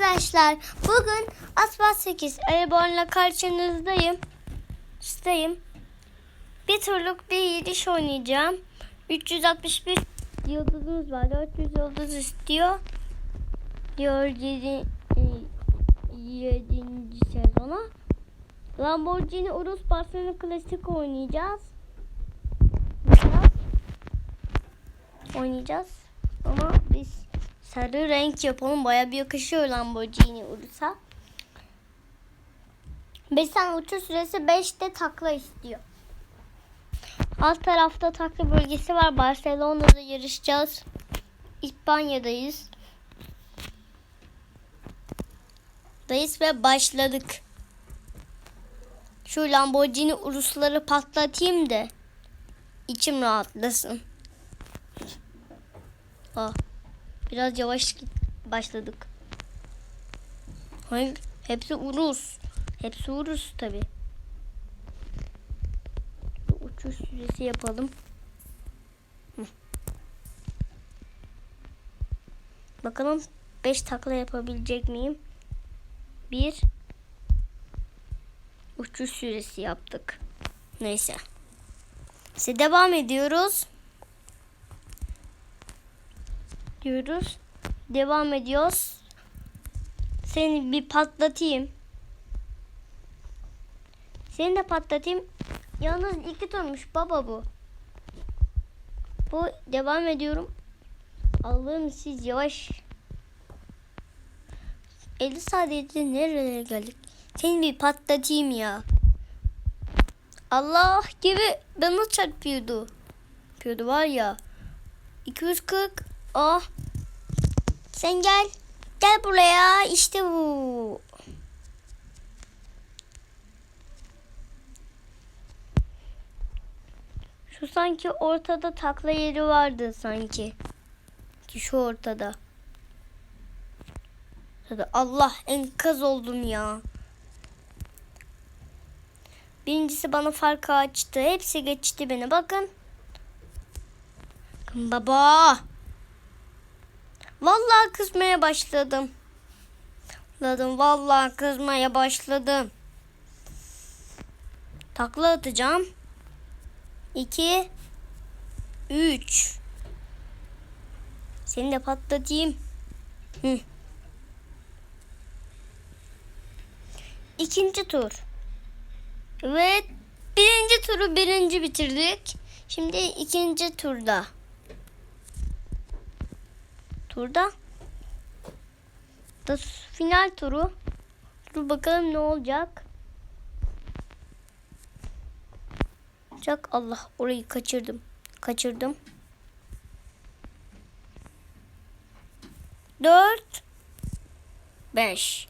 arkadaşlar. Bugün Aspas 8 Airborne'la karşınızdayım. Üsteyim. Bir turluk bir yediş oynayacağım. 361 yıldızımız var. 400 yıldız istiyor. Diyor 7. 7. sezona. Lamborghini Urus Barcelona Klasik oynayacağız. Oynayacağız. Ama sarı renk yapalım. Baya bir yakışıyor Lamborghini Urus'a. 5 tane uçuş süresi 5'te takla istiyor. Alt tarafta takla bölgesi var. Barcelona'da yarışacağız. İspanya'dayız. Dayız ve başladık. Şu Lamborghini Urus'ları patlatayım da içim rahatlasın. Aa, biraz yavaş başladık. Hayır, hepsi Urus. Hepsi Urus tabi. Uçuş süresi yapalım. Hı. Bakalım 5 takla yapabilecek miyim? 1 Uçuş süresi yaptık. Neyse. İşte devam ediyoruz. Diyoruz. Devam ediyoruz. Seni bir patlatayım. Seni de patlatayım. Yalnız iki turmuş baba bu. Bu devam ediyorum. Allah'ım siz yavaş. 50 saniyede nerelere geldik? Seni bir patlatayım ya. Allah gibi bana çarpıyordu. Çarpıyordu var ya. 240. Ah. Sen gel. Gel buraya. İşte bu. Şu sanki ortada takla yeri vardı sanki. Ki şu ortada. Allah enkaz oldum ya. Birincisi bana farkı açtı. Hepsi geçti beni. Bakın baba. Vallahi kızmaya başladım. Başladım. Vallahi kızmaya başladım. Takla atacağım. 2 3 Seni de patlatayım. Hı. İkinci tur. Evet. Birinci turu birinci bitirdik. Şimdi ikinci turda. Turda. Da final turu. Dur bakalım ne olacak. Olacak. Allah orayı kaçırdım. Kaçırdım. Dört. Beş.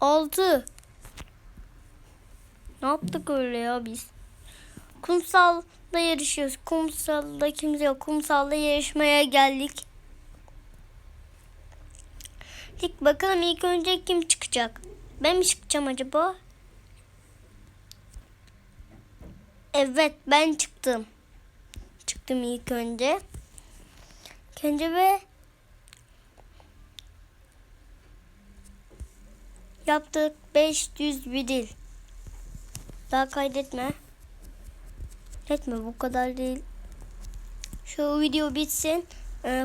Altı. Ne yaptık öyle ya biz? Kumsalda yarışıyoruz. Kumsalda kimse yok. Kumsalda yarışmaya geldik. Dik bakalım ilk önce kim çıkacak? Ben mi çıkacağım acaba? Evet ben çıktım. Çıktım ilk önce. Önce ve yaptık 500 bir dil. Daha kaydetme. Etme bu kadar değil. Şu video bitsin. Ee,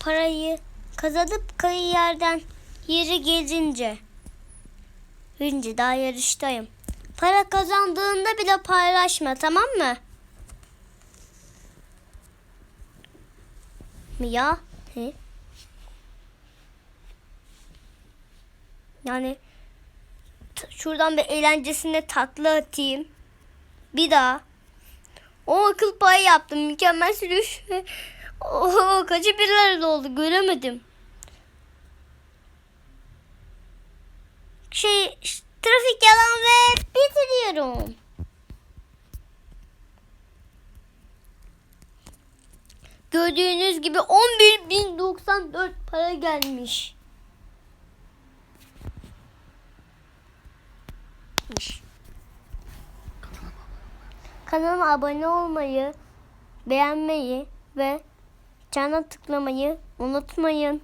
parayı kazanıp kayı yerden yeri gezince. Birinci daha yarıştayım. Para kazandığında bile paylaşma tamam mı? Ya. He? Yani şuradan bir eğlencesine tatlı atayım. Bir daha. O akıl payı yaptım. Mükemmel sürüş. Oo, kaçı birler oldu göremedim. Şey trafik yalan ve bitiriyorum. Gördüğünüz gibi 11.094 para gelmiş. Kanalıma abone olmayı, beğenmeyi ve çana tıklamayı unutmayın.